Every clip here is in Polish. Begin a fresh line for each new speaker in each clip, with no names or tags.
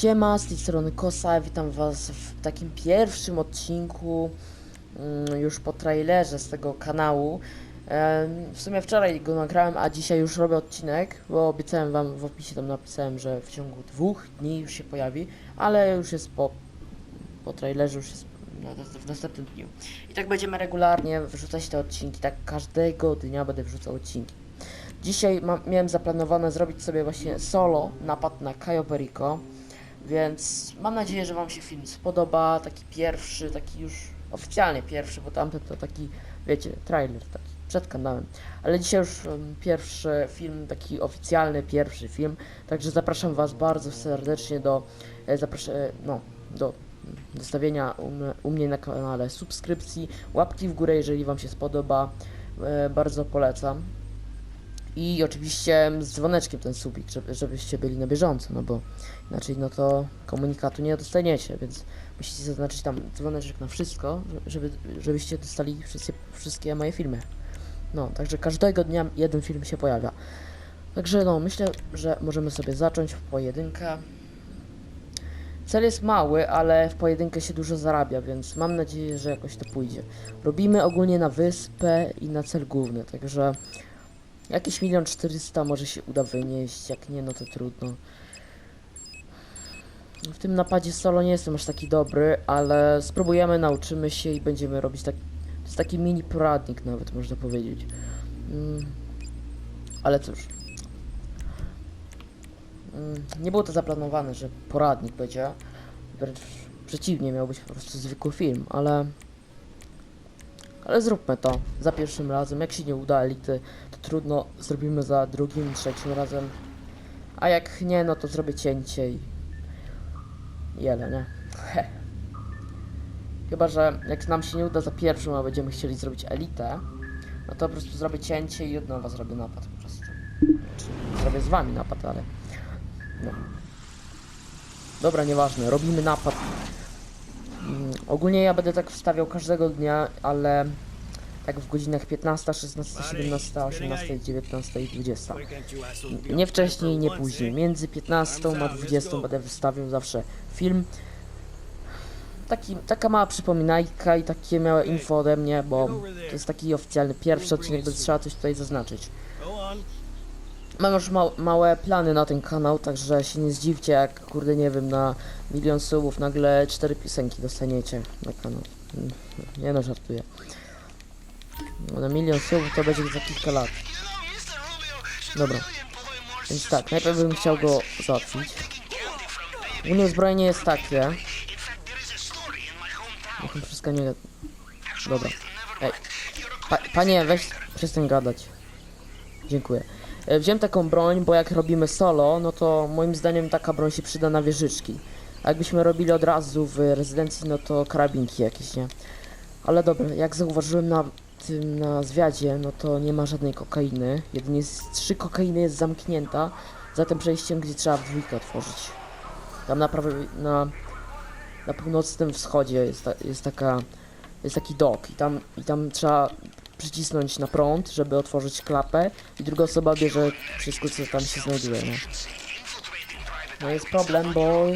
Siema, z tej strony Kosa, witam was w takim pierwszym odcinku mm, już po trailerze z tego kanału. W sumie wczoraj go nagrałem, a dzisiaj już robię odcinek, bo obiecałem wam w opisie tam napisałem, że w ciągu dwóch dni już się pojawi, ale już jest po, po trailerze, już jest w następnym dniu. I tak będziemy regularnie wrzucać te odcinki, tak każdego dnia będę wrzucał odcinki. Dzisiaj mam, miałem zaplanowane zrobić sobie właśnie solo napad na Cayo Perico, więc mam nadzieję, że Wam się film spodoba. Taki pierwszy, taki już oficjalnie pierwszy, bo tamten to taki, wiecie, trailer taki przed kanałem. Ale dzisiaj już pierwszy film, taki oficjalny pierwszy film, także zapraszam Was bardzo serdecznie do, e, e, no, do zostawienia u, mnie- u mnie na kanale subskrypcji, łapki w górę, jeżeli Wam się spodoba. E, bardzo polecam. I oczywiście z dzwoneczkiem ten subik, żeby, żebyście byli na bieżąco, no bo inaczej no to komunikatu nie dostaniecie, więc musicie zaznaczyć tam dzwoneczek na wszystko, żeby, żebyście dostali wszystkie, wszystkie moje filmy. No, także każdego dnia jeden film się pojawia. Także no, myślę, że możemy sobie zacząć w pojedynkę. Cel jest mały, ale w pojedynkę się dużo zarabia, więc mam nadzieję, że jakoś to pójdzie. Robimy ogólnie na wyspę i na cel główny, także Jakieś milion czterysta może się uda wynieść, jak nie, no to trudno. W tym napadzie solo nie jestem aż taki dobry, ale spróbujemy, nauczymy się i będziemy robić tak... To jest taki mini poradnik nawet, można powiedzieć. Mm. Ale cóż. Mm, Nie było to zaplanowane, że poradnik będzie. Wręcz przeciwnie, miał być po prostu zwykły film, ale... Ale zróbmy to za pierwszym razem. Jak się nie uda elity, to trudno, zrobimy za drugim, trzecim razem. A jak nie, no to zrobię cięcie i... Jele, nie? He. Chyba, że jak nam się nie uda za pierwszym, a będziemy chcieli zrobić elitę, no to po prostu zrobię cięcie i od nowa zrobię napad po prostu. Czy zrobię z wami napad, ale... No. Dobra, nieważne, robimy napad. Mm, ogólnie ja będę tak wstawiał każdego dnia, ale tak w godzinach 15, 16, 17, 18, 19 i 20. Nie wcześniej, nie później. Między 15 a 20 będę wystawiał zawsze film. Taki, taka mała przypominajka i takie małe info ode mnie, bo to jest taki oficjalny pierwszy odcinek, więc trzeba coś tutaj zaznaczyć. Mam już ma małe plany na ten kanał, także się nie zdziwcie, jak kurde nie wiem, na milion subów nagle cztery piosenki dostaniecie na kanał. Mm, Nie no, żartuję. No, na milion subów to będzie za kilka lat. Dobra. Więc tak, najpierw bym chciał go załatwić. Ogólnie uzbrojenie jest takie. Mi wszystko nie... Dobra. Ej. Pa panie, weź przestań gadać. Dziękuję. E, Wziąłem taką broń, bo jak robimy solo, no to moim zdaniem taka broń się przyda na wieżyczki. A jakbyśmy robili od razu w rezydencji, no to karabinki jakieś, nie? Ale dobra, jak zauważyłem na tym, na zwiadzie, no to nie ma żadnej kokainy. Jedynie z trzy kokainy jest zamknięta za tym przejściem, gdzie trzeba w dwójkę otworzyć. Tam na na, na północnym wschodzie jest, ta, jest taka, jest taki dok i tam, i tam trzeba przycisnąć na prąd, żeby otworzyć klapę i druga osoba bierze wszystko, co tam się znajduje, no. No jest problem, bo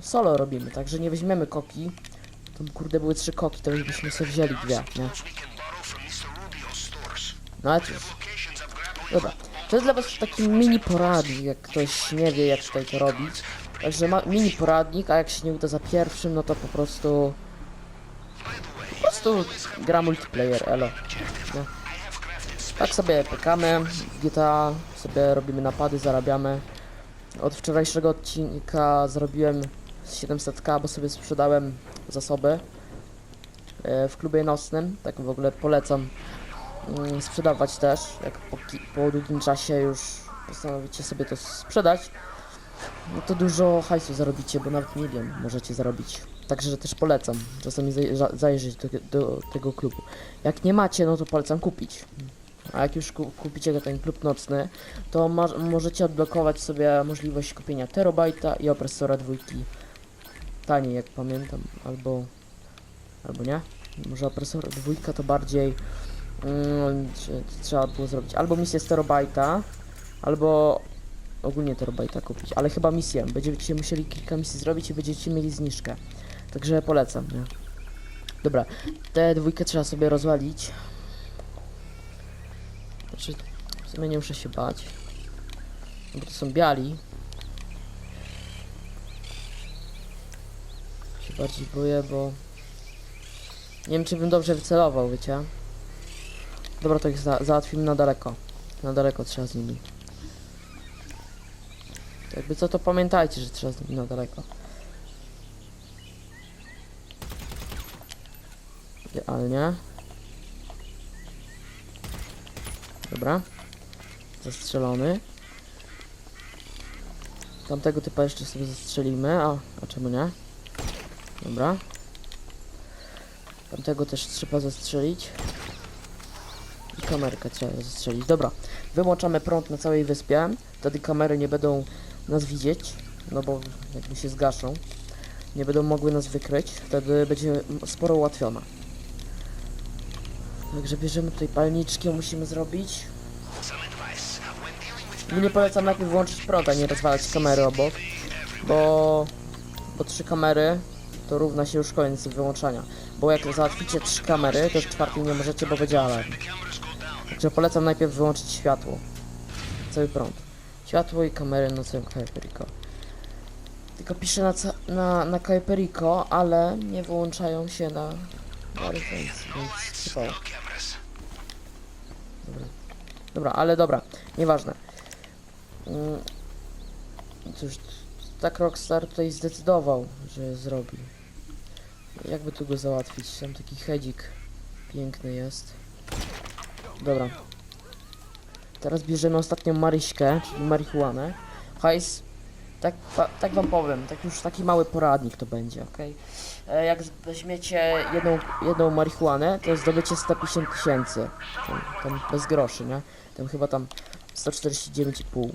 solo robimy, także nie weźmiemy koki. Tam kurde były trzy koki, to byśmy sobie wzięli dwie, nie? No ale cóż. Dobra, to jest dla was taki mini poradnik, jak ktoś nie wie jak tutaj to robić. Także ma mini poradnik, a jak się nie uda za pierwszym, no to po prostu... Po prostu gra multiplayer, elo. No. Tak sobie pykamy, GTA sobie robimy napady, zarabiamy. Od wczorajszego odcinka zrobiłem z 700k, bo sobie sprzedałem zasoby e, w klubie nocnym. Tak w ogóle polecam mm, sprzedawać też, jak po, po długim czasie już postanowicie sobie to sprzedać. No to dużo hajsu zarobicie, bo nawet milion możecie zarobić. Także też polecam czasami zaj- za- zajrzeć do, do tego klubu. Jak nie macie, no to polecam kupić. A jak już ku- kupicie ten klub nocny, to możecie odblokować sobie możliwość kupienia terabajta i opresora dwójki taniej, jak pamiętam, albo albo nie. Może opresor dwójka to bardziej mm, trzeba było zrobić albo misję z terabajta, albo ogólnie to robajta kupić, ale chyba misję. Będziecie musieli kilka misji zrobić i będziecie mieli zniżkę. Także polecam, nie? Dobra, tę dwójkę trzeba sobie rozwalić. Znaczy, w sumie nie muszę się bać. Bo to są biali. Się bardziej boję, bo... Nie wiem, czy bym dobrze wycelował, wiecie? Dobra, to ich za załatwimy na daleko. Na daleko trzeba z nimi. Jakby co, to pamiętajcie, że trzeba z nimi na daleko. Idealnie. Dobra. Zastrzelony. Tamtego typa jeszcze sobie zastrzelimy. A, a czemu nie? Dobra. Tamtego też trzeba zastrzelić. I kamerkę trzeba zastrzelić. Dobra. Wyłączamy prąd na całej wyspie. Wtedy kamery nie będą nas widzieć. No bo jakby się zgaszą. Nie będą mogły nas wykryć. Wtedy będzie sporo ułatwiona. Także bierzemy tutaj palniczki, musimy zrobić. Nie polecam najpierw włączyć prąd, a nie rozwalać kamery obok. Bo... Bo trzy kamery to równa się już koniec wyłączania. Bo jak załatwicie trzy kamery, to w czwartej nie możecie, bo będzie alarm. Także polecam najpierw wyłączyć światło. Cały prąd. Światło i kamery na całym Hyperico. Tylko piszę na, na, na Hyperico, ale nie wyłączają się na, więc. Dobra. Dobra, ale dobra, nieważne. Mm, Cóż, tak Rockstar tutaj zdecydował, że zrobi. Jakby tu go załatwić? Tam taki hedzik piękny jest. Dobra. Teraz bierzemy ostatnią Maryśkę, czyli marihuanę. Hajs, tak, tak wam powiem, tak już taki mały poradnik to będzie, ok? E, jak weźmiecie jedną, jedną marihuanę, to zdobycie 150 tysięcy. Tam, tam bez groszy, nie? Tam chyba tam 149,5.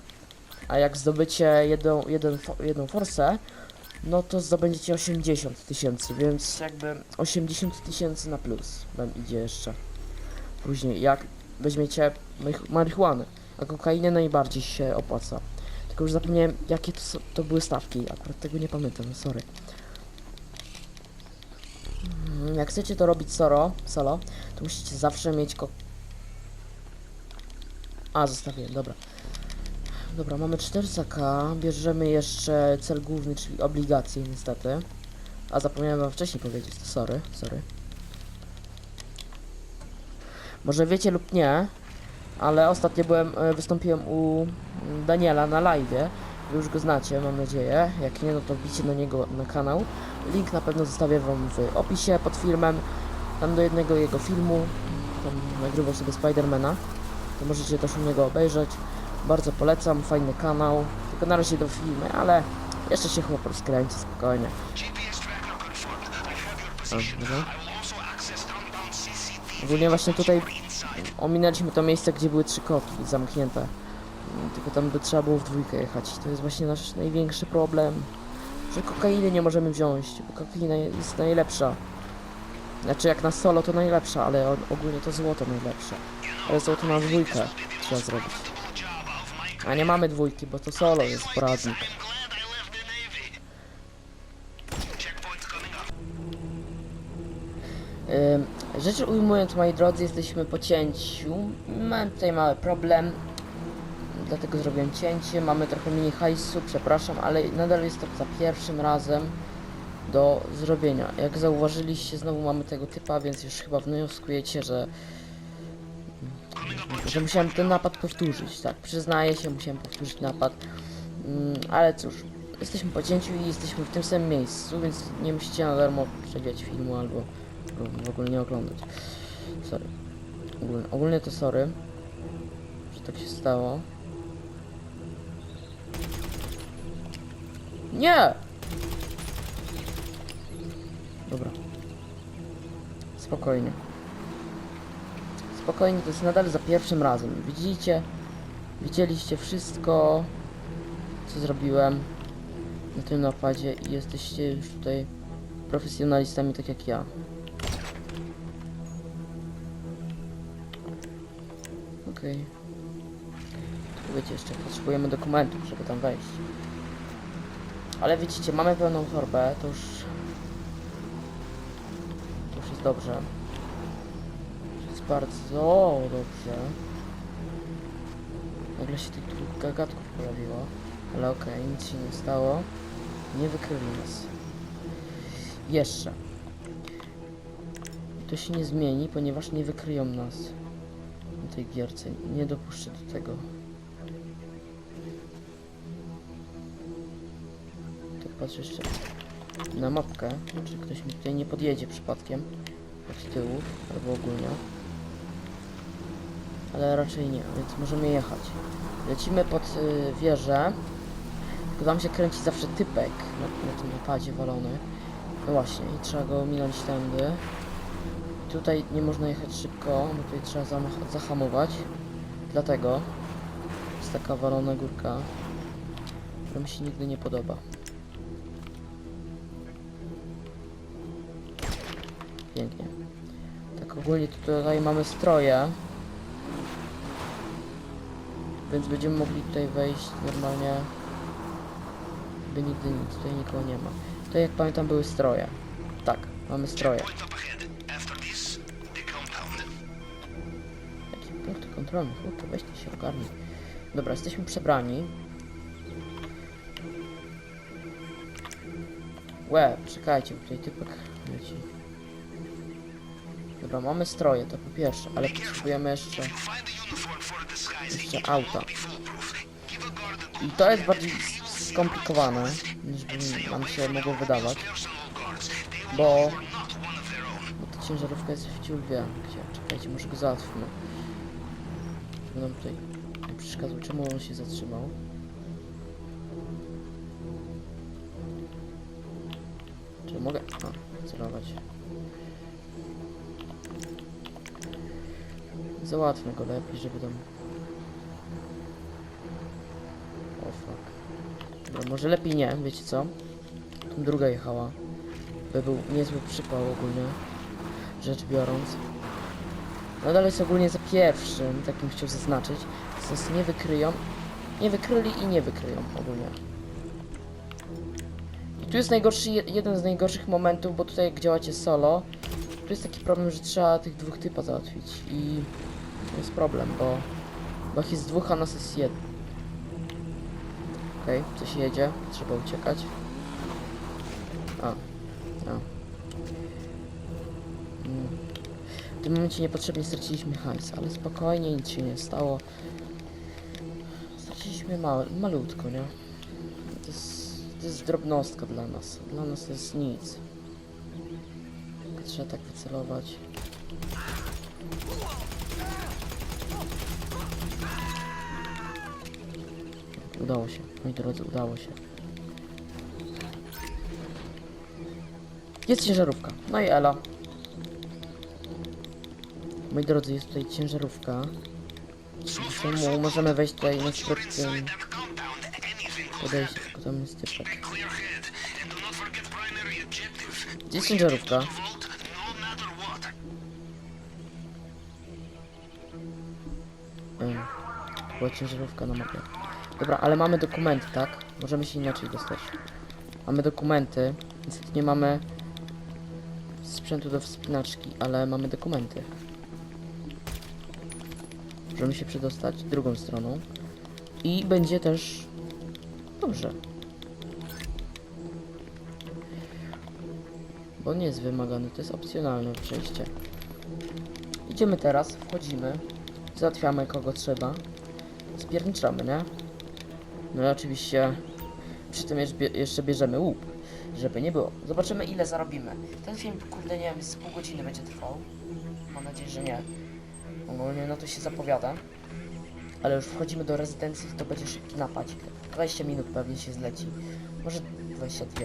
A jak zdobycie jedną, jeden, fo- jedną forsę, no to zdobędziecie 80 tysięcy, więc jakby 80 tysięcy na plus wam idzie jeszcze. Później jak weźmiecie marihuanę, a kokainę najbardziej się opłaca. Tylko już zapomniałem jakie to, to były stawki, akurat tego nie pamiętam, sorry. Mm, Jak chcecie to robić solo, solo to musicie zawsze mieć ko... A, zostawiłem, dobra. Dobra, mamy 400k, bierzemy jeszcze cel główny, czyli obligacje niestety. A zapomniałem wam wcześniej powiedzieć, to sorry, sorry. Może wiecie lub nie, ale ostatnio byłem, e, wystąpiłem u Daniela na live. Wy już go znacie, mam nadzieję. Jak nie, no to wbicie na niego na kanał. Link na pewno zostawię wam w opisie pod filmem. Tam do jednego jego filmu. Tam nagrywał sobie Spidermana. To możecie też u niego obejrzeć. Bardzo polecam, fajny kanał. Tylko na razie do filmy, ale jeszcze się chłop rozkręci spokojnie. O, dobra. Ogólnie właśnie tutaj ominęliśmy to miejsce, gdzie były trzy kotki zamknięte. Mm, Tylko tam by trzeba było w dwójkę jechać. To jest właśnie nasz największy problem. Że kokainy nie możemy wziąć, bo kokaina jest najlepsza. Znaczy jak na solo to najlepsza, ale ogólnie to złoto najlepsze. Ale złoto na dwójkę trzeba zrobić. A nie mamy dwójki, bo to solo jest poradnik. Rzecz ujmując, moi drodzy, jesteśmy po cięciu. Mam tutaj mały problem, dlatego zrobiłem cięcie. Mamy trochę mniej hajsu, przepraszam, ale nadal jest to za pierwszym razem do zrobienia. Jak zauważyliście, znowu mamy tego typa, więc już chyba wnioskujecie, że że musiałem ten napad powtórzyć, tak, przyznaję się, musiałem powtórzyć napad, mm, ale cóż, jesteśmy po cięciu i jesteśmy w tym samym miejscu, więc nie musicie na darmo przewijać filmu albo go w ogóle nie oglądać. Sorry. Ogólnie, ogólnie to sorry, że tak się stało. Nie! Dobra. Spokojnie. Spokojnie, to jest nadal za pierwszym razem. Widzicie? Widzieliście wszystko, co zrobiłem na tym napadzie i jesteście już tutaj profesjonalistami tak jak ja. Okej. Wiecie, jeszcze potrzebujemy dokumentów, żeby tam wejść. Ale widzicie, mamy pełną torbę, to już... To już jest dobrze. Jest bardzo dobrze. Nagle się tych dwóch gagatków pojawiło. Ale okej, nic się nie stało. Nie wykryli nas. Jeszcze. To się nie zmieni, ponieważ nie wykryją nas na tej gierce. Nie dopuszczę do tego. Patrzę jeszcze na mapkę, czy ktoś mi tutaj nie podjedzie przypadkiem od tyłu albo ogólnie. Ale raczej nie, więc możemy jechać. Lecimy pod y, wieżę. Tylko tam się kręci zawsze typek na, na tym napadzie walony. No właśnie, i trzeba go minąć tędy. Tutaj nie można jechać szybko, bo tutaj trzeba zahamować. Dlatego jest taka walona górka, która mi się nigdy nie podoba. Pięknie. Tak ogólnie tutaj mamy stroje. Więc będziemy mogli tutaj wejść normalnie. By nigdy nic, tutaj nikogo nie ma. Tutaj jak pamiętam były stroje. Tak, mamy stroje. Jaki punkt kontrolny? Kurczę, weź się ogarnij. Dobra, jesteśmy przebrani. Łe, czekajcie, tutaj typek leci. Dobra, mamy stroje, to po pierwsze, ale potrzebujemy jeszcze, jeszcze auta. I to jest bardziej skomplikowane, niż by nam się mogło wydawać, bo, bo ta ciężarówka jest w ciul wie gdzie. Czekajcie, może go załatwimy. Żeby nam tutaj przeszkadzał. Czemu on się zatrzymał? Czy mogę? A, celować. Załatwmy go lepiej, żeby tam... O fuck. Dobra, może lepiej nie, wiecie co? Tam druga jechała. By był niezły przypał ogólnie, rzecz biorąc. Nadal jest ogólnie za pierwszym, takim chciał zaznaczyć. Nas nie wykryją. Nie wykryli i nie wykryją ogólnie. I tu jest najgorszy, je- jeden z najgorszych momentów, bo tutaj jak działacie solo, tu jest taki problem, że trzeba tych dwóch typa załatwić i to jest problem, bo, bo jest dwóch, a nas jest jeden. Okej, coś jedzie, trzeba uciekać. A, a. Mm. W tym momencie niepotrzebnie straciliśmy hajs, ale spokojnie, nic się nie stało. Straciliśmy małe, malutko, nie? To jest, to jest drobnostka dla nas. Dla nas to jest nic. Trzeba tak wycelować. Udało się, moi drodzy, udało się. Jest ciężarówka. No i Ela. Moi drodzy, jest tutaj ciężarówka. Czemu możemy wejść tutaj na
could
podejście, tylko tam jest. Gdzie jest ciężarówka?
No
była ciężarówka na mapie. Dobra, ale mamy dokumenty, tak? Możemy się inaczej dostać. Mamy dokumenty. Niestety nie mamy sprzętu do wspinaczki, ale mamy dokumenty. Możemy się przedostać drugą stroną. I będzie też dobrze. Bo nie jest wymagany, to jest opcjonalne przejście. Idziemy teraz, wchodzimy. Załatwiamy kogo trzeba. Spierniczamy, nie? No oczywiście przy tym jeszcze, bie- jeszcze bierzemy łup, żeby nie było. Zobaczymy ile zarobimy. Ten film, kurde, nie wiem, z pół godziny będzie trwał. Mam nadzieję, że nie. Ogólnie no to się zapowiada. Ale już wchodzimy do rezydencji, to będzie szybki napadzik. 20 minut pewnie się zleci. Może 22.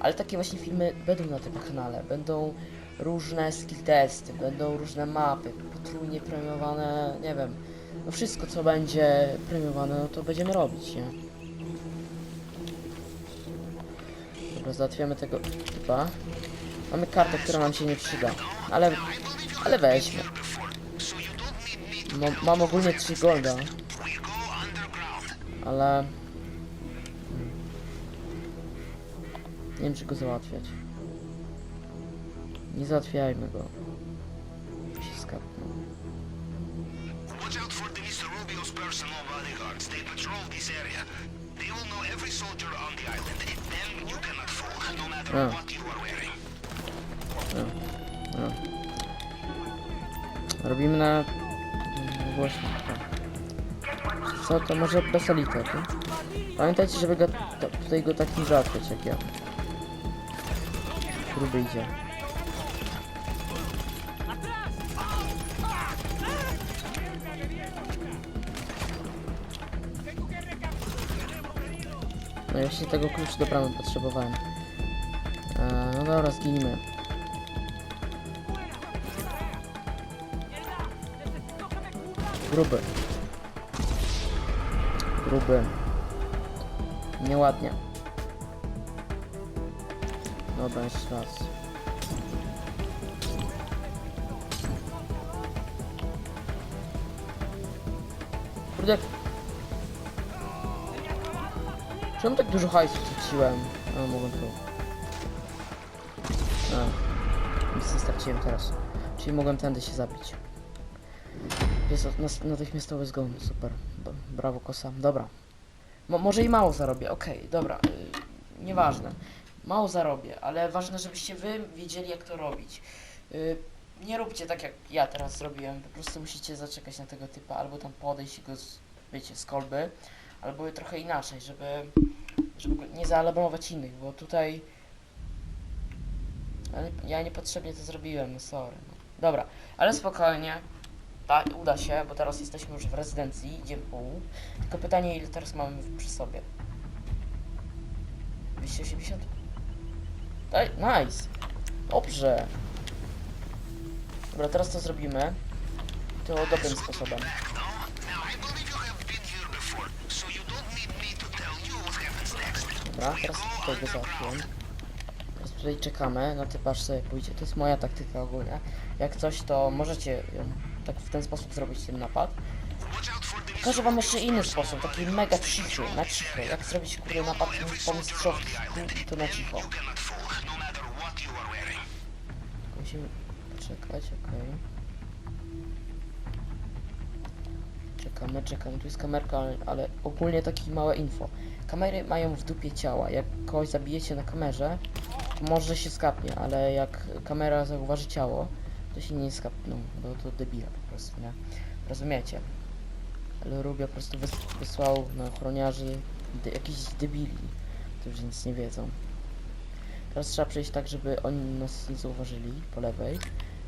Ale takie właśnie filmy będą na tym kanale. Będą różne skill testy, będą różne mapy, potrójnie premiowane, nie wiem. No wszystko co będzie premiowane, no to będziemy robić, nie? Dobra, załatwiamy tego typa. Mamy kartę, która nam się nie przyda. Ale, ale weźmy. Mam, mam ogólnie 3 golda. Ale... Nie wiem, czy go załatwiać. Nie załatwiajmy go. Się skapnął.
Watch out for the Mr. Rubio's personal bodyguards. They patrol this area. They will know every soldier on the island.
Robimy na... mm, Głośno. Co to może elity, okej? Pamiętajcie, żeby go, to, tutaj go tak nie załatwiać jak ja. Gruby idzie. No i właśnie tego klucza do bramy potrzebowałem. Dobra, zginimy. Gruby. Gruby. Nieładnie. Dobra, jeszcze raz. Kurde. Czemu tak dużo hajsu straciłem? A, mogłem tu. A, nic nie straciłem teraz. Czyli mogłem tędy się zabić. Jest natychmiastowy zgon, super. Brawo, kosa. Dobra. Mo może i mało zarobię, okej, dobra. Y nieważne. Mało zarobię, ale ważne, żebyście wy wiedzieli, jak to robić. Y nie róbcie tak, jak ja teraz zrobiłem. Po prostu musicie zaczekać na tego typa, albo tam podejść i go, z, wiecie, z kolby, albo trochę inaczej, żeby, żeby nie zaalarmować innych, bo tutaj... Ale ja niepotrzebnie to zrobiłem, no sorry. No. Dobra, ale spokojnie. Tak, uda się, bo teraz jesteśmy już w rezydencji, idziemy pół. Tylko pytanie, ile teraz mamy przy sobie? 280? Daj, nice! Dobrze! Dobra, teraz to zrobimy. To dobrym sposobem.
To.
Dobra, teraz tutaj go. Tutaj czekamy na typ aż sobie pójdzie. To jest moja taktyka ogólnie. Jak coś, to możecie tak w ten sposób zrobić ten napad. Pokażę wam jeszcze inny sposób, taki mega cichy, na cicho. Jak zrobić kurde napad po mistrzowsku, to na cicho. Musimy poczekać, okej. Czekamy, czekamy. Tu jest kamerka, ale, ale ogólnie takie małe info. Kamery mają w dupie ciała. Jak kogoś zabijecie na kamerze, może się skapnie, ale jak kamera zauważy ciało, to się nie skapną, bo to debila po prostu, nie? Rozumiecie? Ale Rubio po prostu wys wysłał na ochroniarzy de jakichś debili, którzy nic nie wiedzą. Teraz trzeba przejść tak, żeby oni nas nie zauważyli po lewej.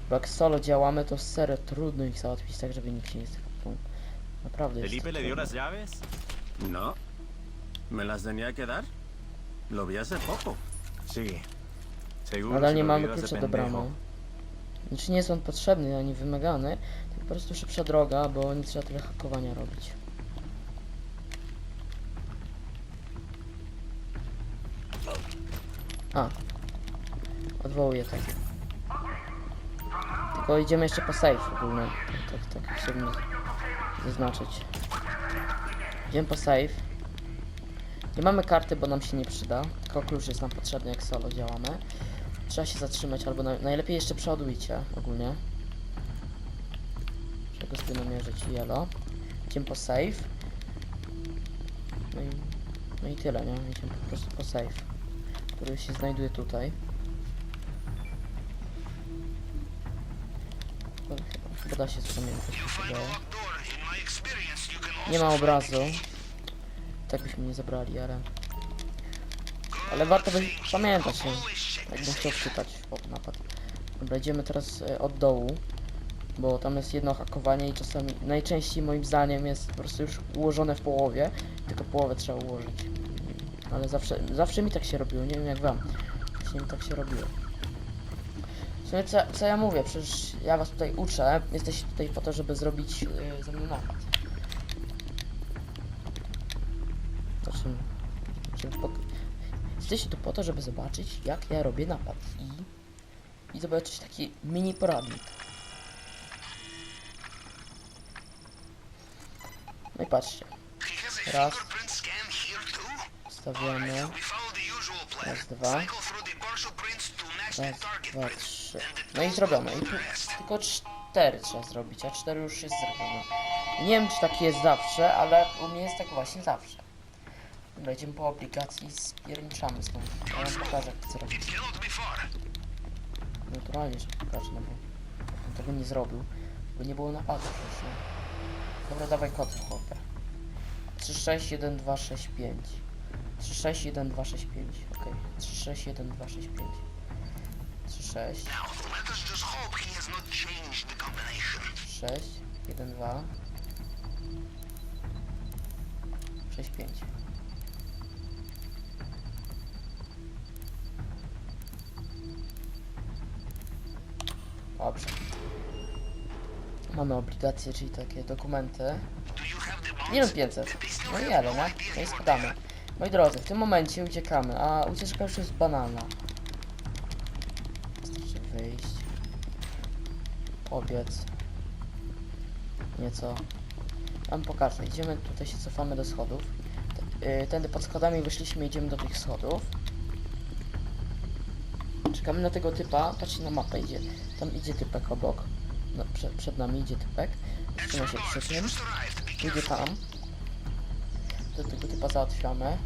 Bo jak solo działamy, to serio trudno ich załatwić tak, żeby nikt się nie skapnął. Naprawdę jest
¿Felipe le dio las llaves?
No. ¿Me las tenía que dar? Lo vi hace poco.
Sí.
Nadal nie mamy klucza do bramy. Znaczy nie jest on potrzebny ani wymagany, tylko po prostu szybsza droga, bo nie trzeba tyle hakowania robić. A. Odwołuję to. Tylko idziemy jeszcze po safe ogólnie. Tak, tak chciałbym zaznaczyć. Idziemy po safe. Nie mamy karty, bo nam się nie przyda. Tylko klucz jest nam potrzebny, jak solo działamy. Trzeba się zatrzymać, albo na, najlepiej jeszcze przeładujcie ogólnie. Czego sobie namierzyć yellow. Idziemy po save. No i, no i tyle, nie? Idziemy po prostu po save, który się znajduje tutaj. Chyba, da się zapamiętać, co się Nie ma obrazu. Tak byśmy nie zabrali, ale... Ale warto by pamiętać, nie? Jakbym chciał wczytać w napad. Dobra, idziemy teraz e, od dołu, bo tam jest jedno hakowanie i czasami, najczęściej moim zdaniem jest po prostu już ułożone w połowie, tylko połowę trzeba ułożyć. Ale zawsze, zawsze mi tak się robiło, nie wiem jak wam. Właśnie mi tak się robiło. W sumie co, co ja mówię, przecież ja was tutaj uczę, jesteście tutaj po to, żeby zrobić yy, ze mną napad. Jesteście tu po to, żeby zobaczyć, jak ja robię napad i, i zobaczyć taki mini poradnik. No i patrzcie. Raz.
plan.
Raz, dwa. Raz, dwa, trzy. No i zrobione. I tylko cztery trzeba zrobić, a cztery już jest zrobione. Nie wiem, czy tak jest zawsze, ale u mnie jest tak właśnie zawsze. Dobra, idziemy po obligacji i spierniczamy stąd. Ja wam pokażę, jak to zrobić. Naturalnie, że pokażę, no bo on tego nie zrobił, bo nie było napadu przecież. Dobra, dawaj kod, chłopie. 361265 361265, okej. 361265 36
Now, let us just hope he has not changed the combination.
6 1 2 6 5 Dobrze. Mamy obligacje, czyli takie dokumenty.
Do you have the bonds?
Milion pięćset. No i ale, no. No i spadamy. Moi drodzy, w tym momencie uciekamy, a ucieczka już jest banalna. Wystarczy wyjść. Obiec. Nieco. Wam pokażę. Idziemy, tutaj się cofamy do schodów. Yy, Tędy pod schodami wyszliśmy, idziemy do tych schodów. Czekamy na tego typa. Patrzcie na mapę, idzie. Tam idzie typek obok. No, przed, przed nami idzie typek. Zatrzyma się przy.
Be
Idzie tam. Do tego typa załatwiamy.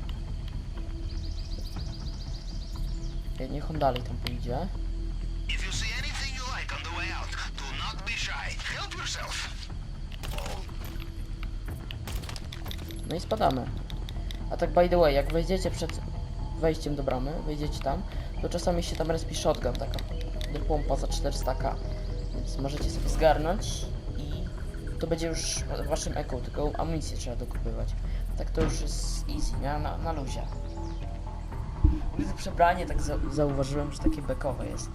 Niech on dalej tam pójdzie. No i spadamy. A tak by the way, jak wejdziecie przed wejściem do bramy, wejdziecie tam, to czasami się tam respi shotgun, taka pompa za 400k. Więc możecie sobie zgarnąć i to będzie już waszym eku, tylko amunicję trzeba dokupywać. Tak to już jest easy, nie? Na, na luzie. Przebranie, tak za, zauważyłem, że takie bekowe jest.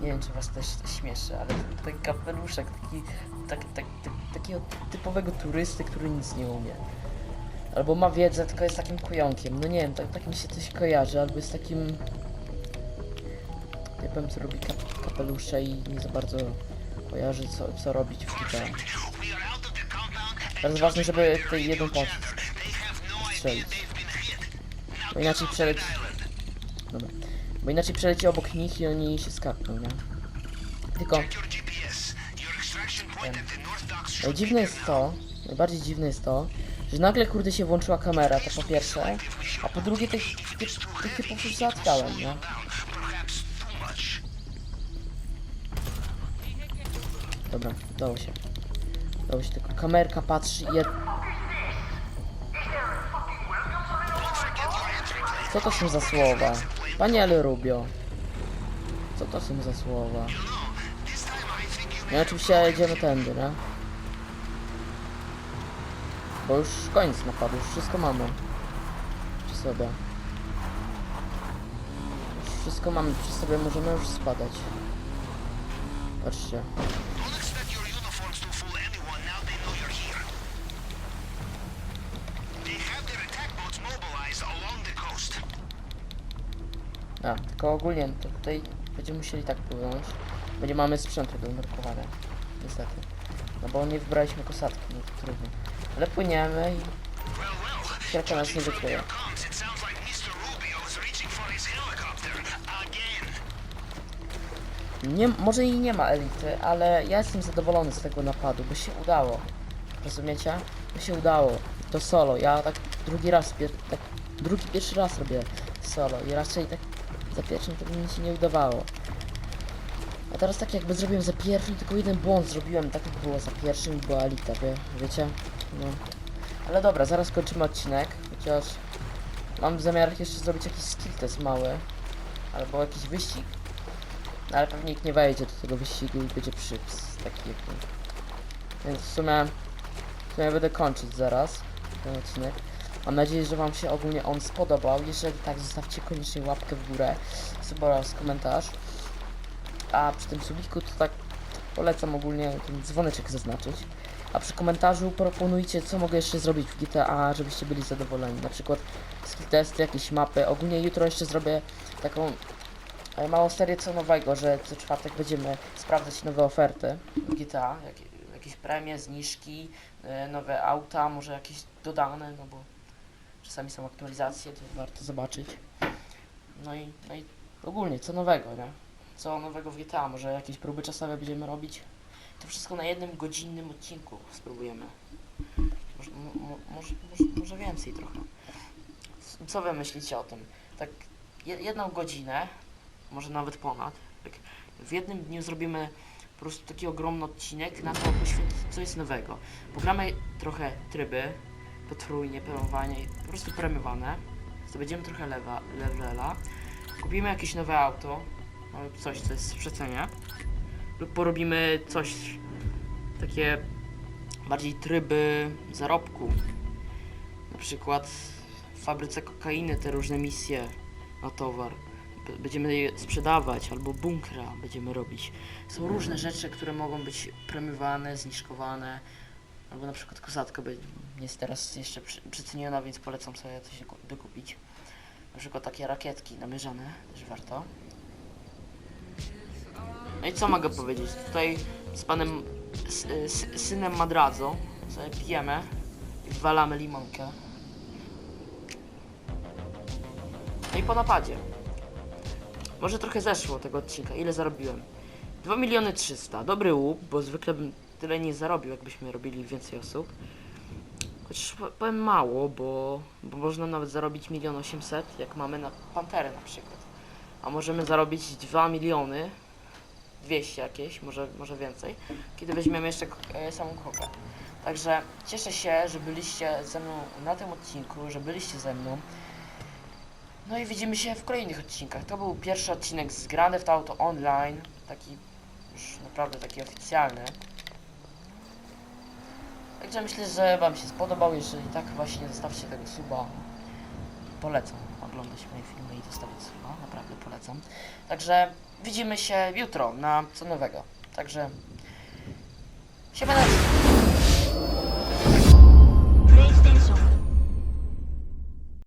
Nie wiem, czy was też śmieszy, ale ten kapeluszek, taki, tak, tak, tak, takiego typowego turysty, który nic nie umie. Albo ma wiedzę, tylko jest takim kujonkiem. No nie wiem, tak, tak mi się coś kojarzy, albo jest takim typem, co robi kap kapelusze i nie za bardzo kojarzy, co, co robić w
and
Teraz ważne, żeby tutaj jeden pocisk strzelić. Bo inaczej przeleci... Dobra. Bo inaczej przeleci obok nich i oni się skapną, nie? Tylko...
Should
Najdziwne jest to, najbardziej dziwne jest to, że nagle kurde się włączyła kamera, to po pierwsze, a po drugie tych, tych typów już załatwiałem, nie? Dobra, udało się. Udało się, tylko kamerka patrzy i... Co to są za słowa? Panie Ale Rubio. Co to są za słowa? No oczywiście jedziemy tędy, nie? Bo już koniec napadu, już wszystko mamy. Przy sobie. Już wszystko mamy przy sobie, możemy już spadać. Patrzcie. Tylko ogólnie to tutaj będziemy musieli tak płynąć. Bo nie mamy sprzętu do nurkowania. Niestety. No bo nie wybraliśmy kosatki, no to trudno. Ale płyniemy i kierka nas nie wykryje. Nie, może i nie ma elity, ale ja jestem zadowolony z tego napadu, bo się udało. Rozumiecie? Bo się udało. To solo. Ja tak drugi raz, pier, tak drugi, pierwszy raz robię solo i raczej tak za pierwszym to by mi się nie udawało. A teraz tak jakby zrobiłem za pierwszym, tylko jeden błąd zrobiłem, tak jak było za pierwszym była elita, wie, wiecie? No. Ale dobra, zaraz kończymy odcinek, chociaż mam zamiar jeszcze zrobić jakiś skill test mały, albo jakiś wyścig. No, ale pewnie nikt nie wejdzie do tego wyścigu i będzie przyps taki jak ten. Więc w sumie, w sumie będę kończyć zaraz ten odcinek. Mam nadzieję, że Wam się ogólnie on spodobał. Jeżeli tak, zostawcie koniecznie łapkę w górę, suba oraz komentarz. A przy tym subiku to tak polecam ogólnie ten dzwoneczek zaznaczyć. A przy komentarzu proponujcie, co mogę jeszcze zrobić w GTA, żebyście byli zadowoleni. Na przykład skill testy, jakieś mapy. Ogólnie jutro jeszcze zrobię taką e, małą serię co nowego, że co czwartek będziemy sprawdzać nowe oferty GTA, jak, jakieś premie, zniżki, e, nowe auta, może jakieś dodane, no bo czasami są aktualizacje, to warto zobaczyć. No i, no i ogólnie, co nowego, nie? Co nowego w GTA, może jakieś próby czasowe będziemy robić? To wszystko na jednym godzinnym odcinku spróbujemy. Może, mo, mo, może, może, może więcej trochę. Co wy myślicie o tym? Tak je- jedną godzinę, może nawet ponad, tak w jednym dniu zrobimy po prostu taki ogromny odcinek na to poświęcić co jest nowego. Pogramy trochę tryby, potrójnie, perowanie, i po prostu premiowane. Zdobędziemy trochę lewa, levela. Kupimy jakieś nowe auto, albo coś, co jest w przecenie. Lub porobimy coś, takie bardziej tryby zarobku. Na przykład w fabryce kokainy te różne misje na towar. Będziemy je sprzedawać, albo bunkra będziemy robić. Są różne rzeczy, które mogą być premiowane, zniżkowane. Albo na przykład kosatka jest teraz jeszcze przy- przeceniona, więc polecam sobie coś ku- dokupić. Na przykład takie rakietki namierzane, też warto. No i co mogę powiedzieć? Tutaj z panem s- s- synem Madrazo sobie pijemy i walamy limonkę. No i po napadzie. Może trochę zeszło tego odcinka. Ile zarobiłem? 2 miliony 300. Dobry łup, bo zwykle bym tyle nie zarobił, jakbyśmy robili więcej osób. Powiem mało, bo, bo można nawet zarobić 1 800, jak mamy na Panterę na przykład. A możemy zarobić 2 miliony 200 jakieś, może, może więcej, kiedy weźmiemy jeszcze e, samą kokę. Także cieszę się, że byliście ze mną na tym odcinku, że byliście ze mną. No i widzimy się w kolejnych odcinkach. To był pierwszy odcinek z Grand Theft Auto Online, taki już naprawdę taki oficjalny. Także myślę, że Wam się spodobał. Jeżeli tak, właśnie zostawcie tego suba. Polecam oglądać moje filmy i zostawiać suba. Naprawdę polecam. Także widzimy się jutro na co nowego. Także się będę.